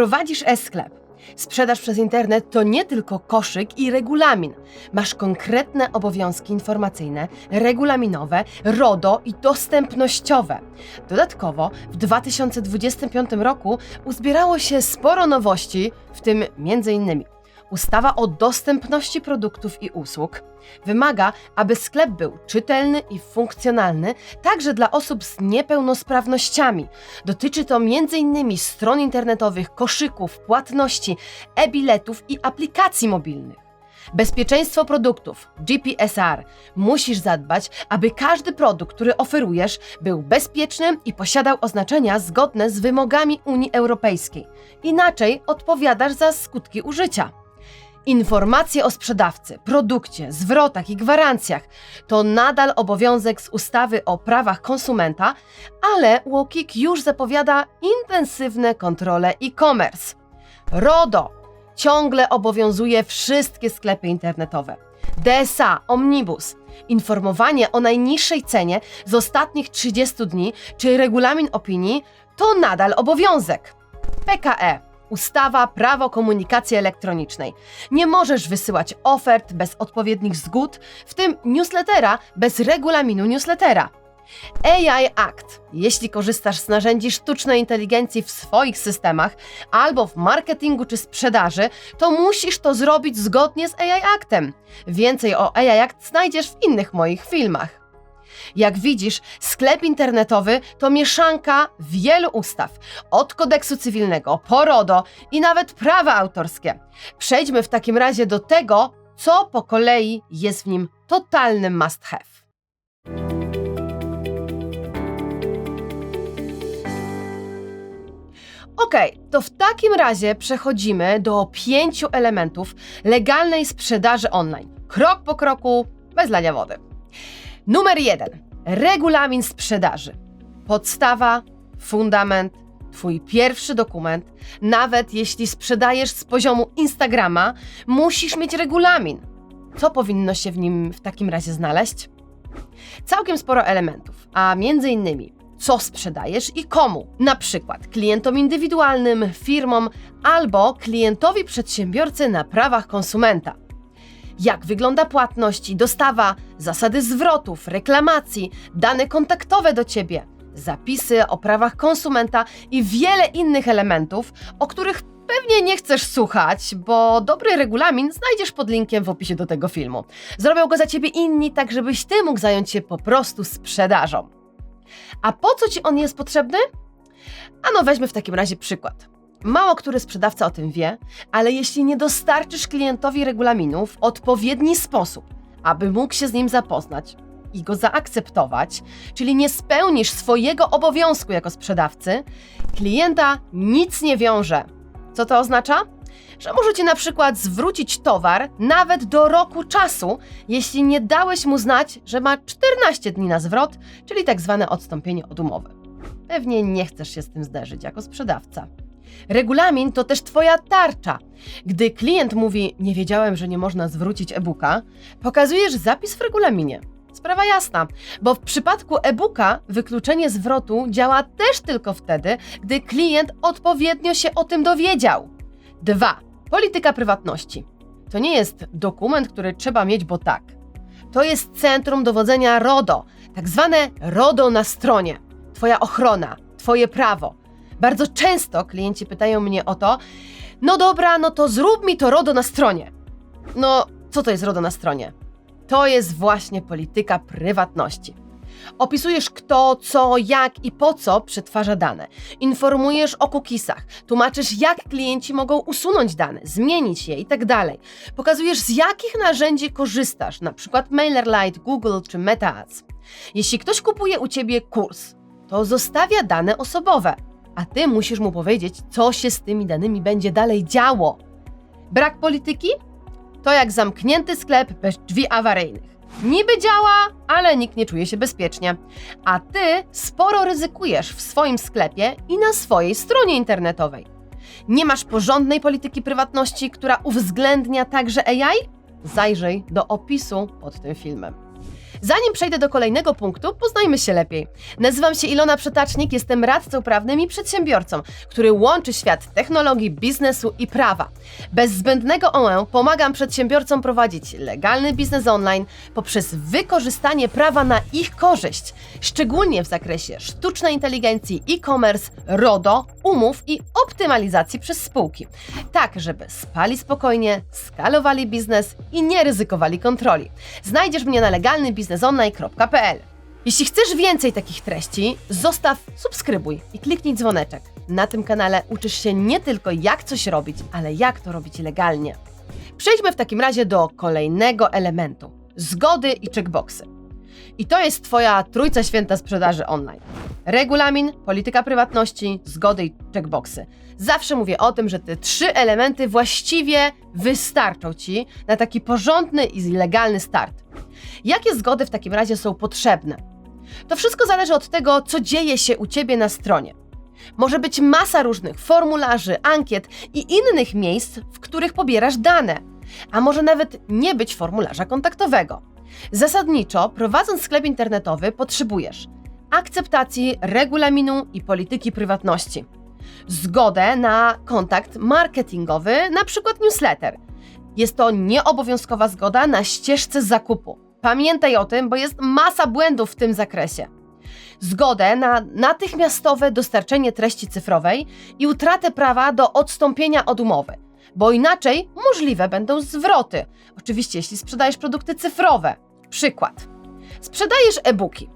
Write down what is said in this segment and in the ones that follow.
Prowadzisz e-sklep. Sprzedaż przez internet to nie tylko koszyk i regulamin. Masz konkretne obowiązki informacyjne, regulaminowe, RODO i dostępnościowe. Dodatkowo w 2025 roku uzbierało się sporo nowości, w tym m.in. Ustawa o dostępności produktów i usług wymaga, aby sklep był czytelny i funkcjonalny także dla osób z niepełnosprawnościami. Dotyczy to m.in. stron internetowych, koszyków, płatności, e-biletów i aplikacji mobilnych. Bezpieczeństwo produktów, GPSR. Musisz zadbać, aby każdy produkt, który oferujesz, był bezpieczny i posiadał oznaczenia zgodne z wymogami Unii Europejskiej. Inaczej odpowiadasz za skutki użycia. Informacje o sprzedawcy, produkcie, zwrotach i gwarancjach to nadal obowiązek z ustawy o prawach konsumenta, ale Łokik już zapowiada intensywne kontrole e-commerce. RODO ciągle obowiązuje wszystkie sklepy internetowe. DSA, Omnibus, informowanie o najniższej cenie z ostatnich 30 dni czy regulamin opinii to nadal obowiązek. PKE Ustawa Prawo Komunikacji Elektronicznej. Nie możesz wysyłać ofert bez odpowiednich zgód, w tym newslettera bez regulaminu newslettera. AI Act. Jeśli korzystasz z narzędzi sztucznej inteligencji w swoich systemach albo w marketingu czy sprzedaży, to musisz to zrobić zgodnie z AI Actem. Więcej o AI Act znajdziesz w innych moich filmach. Jak widzisz, sklep internetowy to mieszanka wielu ustaw, od kodeksu cywilnego, po RODO i nawet prawa autorskie. Przejdźmy w takim razie do tego, co po kolei jest w nim totalnym must have. Okej, to w takim razie przechodzimy do pięciu elementów legalnej sprzedaży online. Krok po kroku, bez lania wody. Numer jeden. Regulamin sprzedaży. Podstawa, fundament, Twój pierwszy dokument. Nawet jeśli sprzedajesz z poziomu Instagrama, musisz mieć regulamin. Co powinno się w nim w takim razie znaleźć? Całkiem sporo elementów, a między innymi co sprzedajesz i komu. Na przykład klientom indywidualnym, firmom albo klientowi przedsiębiorcy na prawach konsumenta jak wygląda płatność i dostawa, zasady zwrotów, reklamacji, dane kontaktowe do Ciebie, zapisy o prawach konsumenta i wiele innych elementów, o których pewnie nie chcesz słuchać, bo dobry regulamin znajdziesz pod linkiem w opisie do tego filmu. Zrobią go za Ciebie inni, tak żebyś Ty mógł zająć się po prostu sprzedażą. A po co Ci on jest potrzebny? Ano weźmy w takim razie przykład. Mało który sprzedawca o tym wie, ale jeśli nie dostarczysz klientowi regulaminu w odpowiedni sposób, aby mógł się z nim zapoznać i go zaakceptować, czyli nie spełnisz swojego obowiązku jako sprzedawcy, klienta nic nie wiąże. Co to oznacza? Że może ci na przykład zwrócić towar nawet do roku czasu, jeśli nie dałeś mu znać, że ma 14 dni na zwrot, czyli tak zwane odstąpienie od umowy. Pewnie nie chcesz się z tym zderzyć jako sprzedawca. Regulamin to też Twoja tarcza. Gdy klient mówi, nie wiedziałem, że nie można zwrócić e-booka, pokazujesz zapis w regulaminie. Sprawa jasna, bo w przypadku e-booka wykluczenie zwrotu działa też tylko wtedy, gdy klient odpowiednio się o tym dowiedział. 2. Polityka prywatności. To nie jest dokument, który trzeba mieć, bo tak. To jest centrum dowodzenia RODO, tak zwane RODO na stronie. Twoja ochrona, Twoje prawo. Bardzo często klienci pytają mnie o to, no dobra, no to zrób mi to RODO na stronie. No, co to jest RODO na stronie? To jest właśnie polityka prywatności. Opisujesz kto, co, jak i po co przetwarza dane. Informujesz o cookiesach, tłumaczysz jak klienci mogą usunąć dane, zmienić je itd. Pokazujesz z jakich narzędzi korzystasz, np. MailerLite, Google czy MetaAds. Jeśli ktoś kupuje u Ciebie kurs, to zostawia dane osobowe a ty musisz mu powiedzieć, co się z tymi danymi będzie dalej działo. Brak polityki? To jak zamknięty sklep bez drzwi awaryjnych. Niby działa, ale nikt nie czuje się bezpiecznie. A ty sporo ryzykujesz w swoim sklepie i na swojej stronie internetowej. Nie masz porządnej polityki prywatności, która uwzględnia także AI? Zajrzyj do opisu pod tym filmem. Zanim przejdę do kolejnego punktu, poznajmy się lepiej. Nazywam się Ilona Przetacznik, jestem radcą prawnym i przedsiębiorcą, który łączy świat technologii, biznesu i prawa. Bez zbędnego OE pomagam przedsiębiorcom prowadzić legalny biznes online poprzez wykorzystanie prawa na ich korzyść, szczególnie w zakresie sztucznej inteligencji, e-commerce, RODO, umów i optymalizacji przez spółki. Tak, żeby spali spokojnie, skalowali biznes i nie ryzykowali kontroli. Znajdziesz mnie na legalnybiznesonline.pl. Jeśli chcesz więcej takich treści, zostaw, subskrybuj i kliknij dzwoneczek. Na tym kanale uczysz się nie tylko jak coś robić, ale jak to robić legalnie. Przejdźmy w takim razie do kolejnego elementu zgody i checkboxy. I to jest Twoja trójca święta sprzedaży online. Regulamin, polityka prywatności, zgody i checkboxy. Zawsze mówię o tym, że te trzy elementy właściwie wystarczą Ci na taki porządny i legalny start. Jakie zgody w takim razie są potrzebne? To wszystko zależy od tego, co dzieje się u Ciebie na stronie. Może być masa różnych formularzy, ankiet i innych miejsc, w których pobierasz dane, a może nawet nie być formularza kontaktowego. Zasadniczo, prowadząc sklep internetowy, potrzebujesz akceptacji regulaminu i polityki prywatności, zgodę na kontakt marketingowy, na przykład newsletter. Jest to nieobowiązkowa zgoda na ścieżce zakupu. Pamiętaj o tym, bo jest masa błędów w tym zakresie. Zgodę na natychmiastowe dostarczenie treści cyfrowej i utratę prawa do odstąpienia od umowy, bo inaczej możliwe będą zwroty. Oczywiście, jeśli sprzedajesz produkty cyfrowe. Przykład. Sprzedajesz e-booki.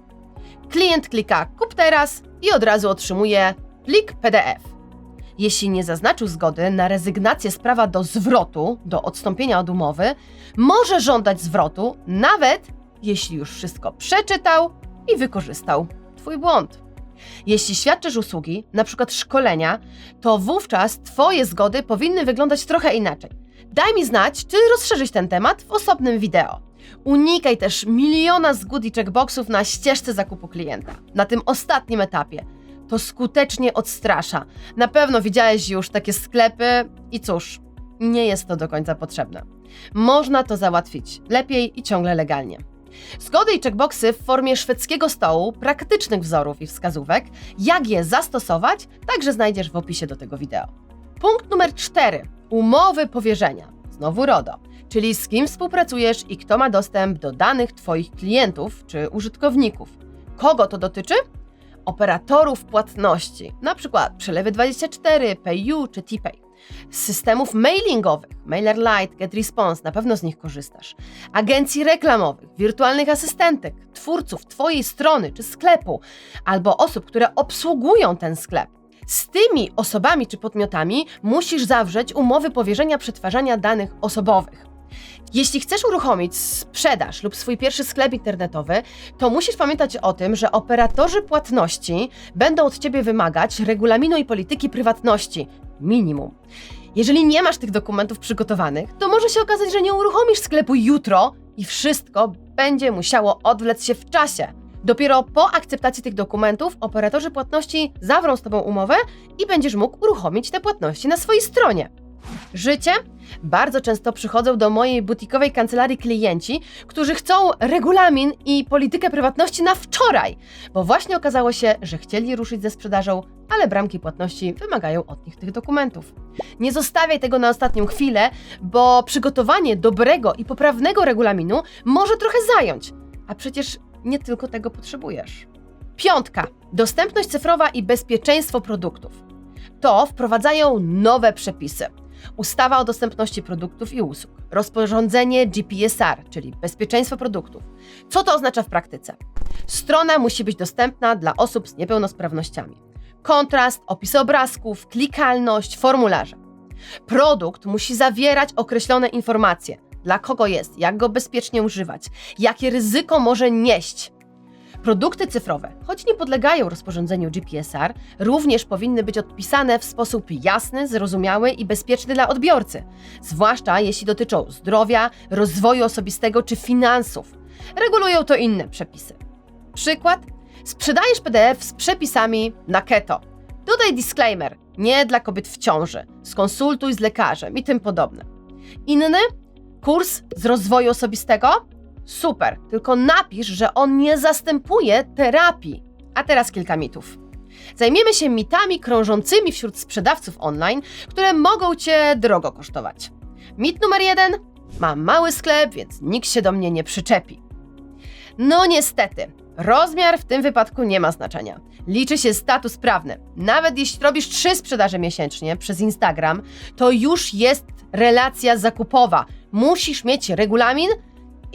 Klient klika kup teraz i od razu otrzymuje plik PDF. Jeśli nie zaznaczył zgody na rezygnację z prawa do zwrotu, do odstąpienia od umowy, może żądać zwrotu, nawet jeśli już wszystko przeczytał i wykorzystał Twój błąd. Jeśli świadczysz usługi, np. szkolenia, to wówczas Twoje zgody powinny wyglądać trochę inaczej. Daj mi znać, czy rozszerzyć ten temat w osobnym wideo. Unikaj też miliona zgód i checkboxów na ścieżce zakupu klienta. Na tym ostatnim etapie. To skutecznie odstrasza. Na pewno widziałeś już takie sklepy i cóż, nie jest to do końca potrzebne. Można to załatwić lepiej i ciągle legalnie. Zgody i checkboxy w formie szwedzkiego stołu, praktycznych wzorów i wskazówek, jak je zastosować, także znajdziesz w opisie do tego wideo. Punkt numer 4. Umowy powierzenia. Znowu RODO, czyli z kim współpracujesz i kto ma dostęp do danych Twoich klientów czy użytkowników. Kogo to dotyczy? Operatorów płatności, np. Przelewy24, PayU czy TPay z systemów mailingowych, MailerLite, GetResponse, na pewno z nich korzystasz, agencji reklamowych, wirtualnych asystentek, twórców Twojej strony czy sklepu, albo osób, które obsługują ten sklep. Z tymi osobami czy podmiotami musisz zawrzeć umowy powierzenia przetwarzania danych osobowych. Jeśli chcesz uruchomić sprzedaż lub swój pierwszy sklep internetowy, to musisz pamiętać o tym, że operatorzy płatności będą od Ciebie wymagać regulaminu i polityki prywatności minimum. Jeżeli nie masz tych dokumentów przygotowanych, to może się okazać, że nie uruchomisz sklepu jutro i wszystko będzie musiało odwlec się w czasie. Dopiero po akceptacji tych dokumentów operatorzy płatności zawrą z Tobą umowę i będziesz mógł uruchomić te płatności na swojej stronie. Życie? Bardzo często przychodzą do mojej butikowej kancelarii klienci, którzy chcą regulamin i politykę prywatności na wczoraj, bo właśnie okazało się, że chcieli ruszyć ze sprzedażą, ale bramki płatności wymagają od nich tych dokumentów. Nie zostawiaj tego na ostatnią chwilę, bo przygotowanie dobrego i poprawnego regulaminu może trochę zająć, a przecież nie tylko tego potrzebujesz. Piątka. Dostępność cyfrowa i bezpieczeństwo produktów. To wprowadzają nowe przepisy. Ustawa o dostępności produktów i usług, rozporządzenie GPSR, czyli bezpieczeństwo produktów. Co to oznacza w praktyce? Strona musi być dostępna dla osób z niepełnosprawnościami. Kontrast, opisy obrazków, klikalność, formularze. Produkt musi zawierać określone informacje, dla kogo jest, jak go bezpiecznie używać, jakie ryzyko może nieść, Produkty cyfrowe, choć nie podlegają rozporządzeniu GPSR, również powinny być odpisane w sposób jasny, zrozumiały i bezpieczny dla odbiorcy, zwłaszcza jeśli dotyczą zdrowia, rozwoju osobistego czy finansów. Regulują to inne przepisy. Przykład: sprzedajesz PDF z przepisami na keto. Dodaj disclaimer: nie dla kobiet w ciąży, skonsultuj z lekarzem i tym podobne. Inny kurs z rozwoju osobistego Super, tylko napisz, że on nie zastępuje terapii. A teraz kilka mitów. Zajmiemy się mitami krążącymi wśród sprzedawców online, które mogą Cię drogo kosztować. Mit numer jeden. Mam mały sklep, więc nikt się do mnie nie przyczepi. No niestety, rozmiar w tym wypadku nie ma znaczenia. Liczy się status prawny. Nawet jeśli robisz trzy sprzedaże miesięcznie przez Instagram, to już jest relacja zakupowa. Musisz mieć regulamin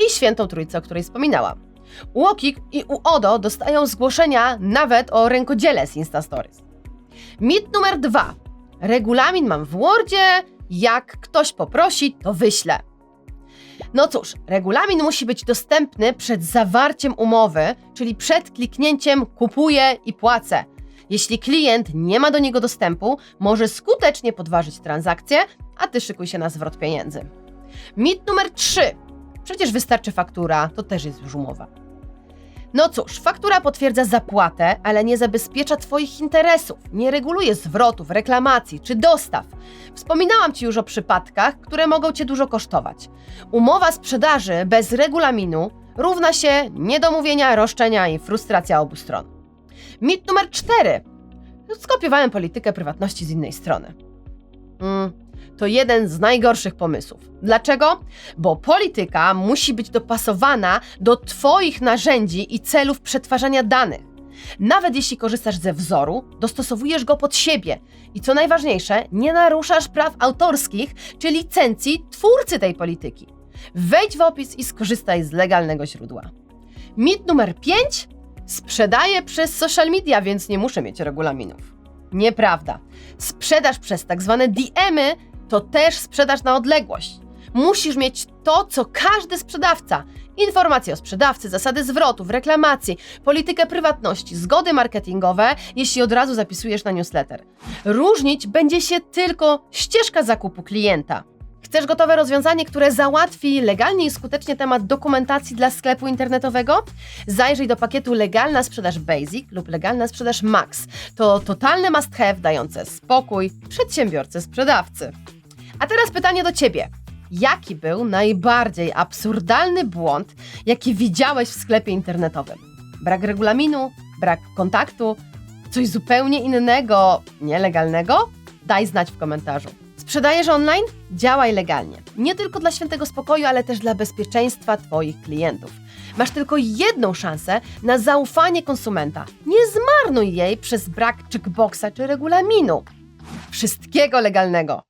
i świętą trójcę, o której wspominałam. UOKiK i UODO dostają zgłoszenia nawet o rękodziele z Instastories. Mit numer dwa. Regulamin mam w Wordzie, jak ktoś poprosi, to wyślę. No cóż, regulamin musi być dostępny przed zawarciem umowy, czyli przed kliknięciem kupuję i płacę. Jeśli klient nie ma do niego dostępu, może skutecznie podważyć transakcję, a ty szykuj się na zwrot pieniędzy. Mit numer 3. Przecież wystarczy faktura, to też jest już umowa. No cóż, faktura potwierdza zapłatę, ale nie zabezpiecza Twoich interesów, nie reguluje zwrotów, reklamacji czy dostaw. Wspominałam Ci już o przypadkach, które mogą Cię dużo kosztować. Umowa sprzedaży bez regulaminu równa się niedomówienia, roszczenia i frustracja obu stron. Mit numer 4. Skopiowałem politykę prywatności z innej strony. Mm, to jeden z najgorszych pomysłów. Dlaczego? Bo polityka musi być dopasowana do Twoich narzędzi i celów przetwarzania danych. Nawet jeśli korzystasz ze wzoru, dostosowujesz go pod siebie i co najważniejsze, nie naruszasz praw autorskich czy licencji twórcy tej polityki. Wejdź w opis i skorzystaj z legalnego źródła. Mit numer 5. Sprzedaję przez social media, więc nie muszę mieć regulaminów. Nieprawda. Sprzedaż przez tak zwane DM-y to też sprzedaż na odległość. Musisz mieć to, co każdy sprzedawca: informacje o sprzedawcy, zasady zwrotów, reklamacji, politykę prywatności, zgody marketingowe, jeśli od razu zapisujesz na newsletter. Różnić będzie się tylko ścieżka zakupu klienta. Chcesz gotowe rozwiązanie, które załatwi legalnie i skutecznie temat dokumentacji dla sklepu internetowego? Zajrzyj do pakietu Legalna Sprzedaż Basic lub Legalna Sprzedaż Max. To totalny must have dające spokój przedsiębiorcy sprzedawcy. A teraz pytanie do Ciebie. Jaki był najbardziej absurdalny błąd, jaki widziałeś w sklepie internetowym? Brak regulaminu? Brak kontaktu? Coś zupełnie innego, nielegalnego? Daj znać w komentarzu. Sprzedajesz online? Działaj legalnie. Nie tylko dla świętego spokoju, ale też dla bezpieczeństwa Twoich klientów. Masz tylko jedną szansę na zaufanie konsumenta. Nie zmarnuj jej przez brak checkboxa czy regulaminu. Wszystkiego legalnego!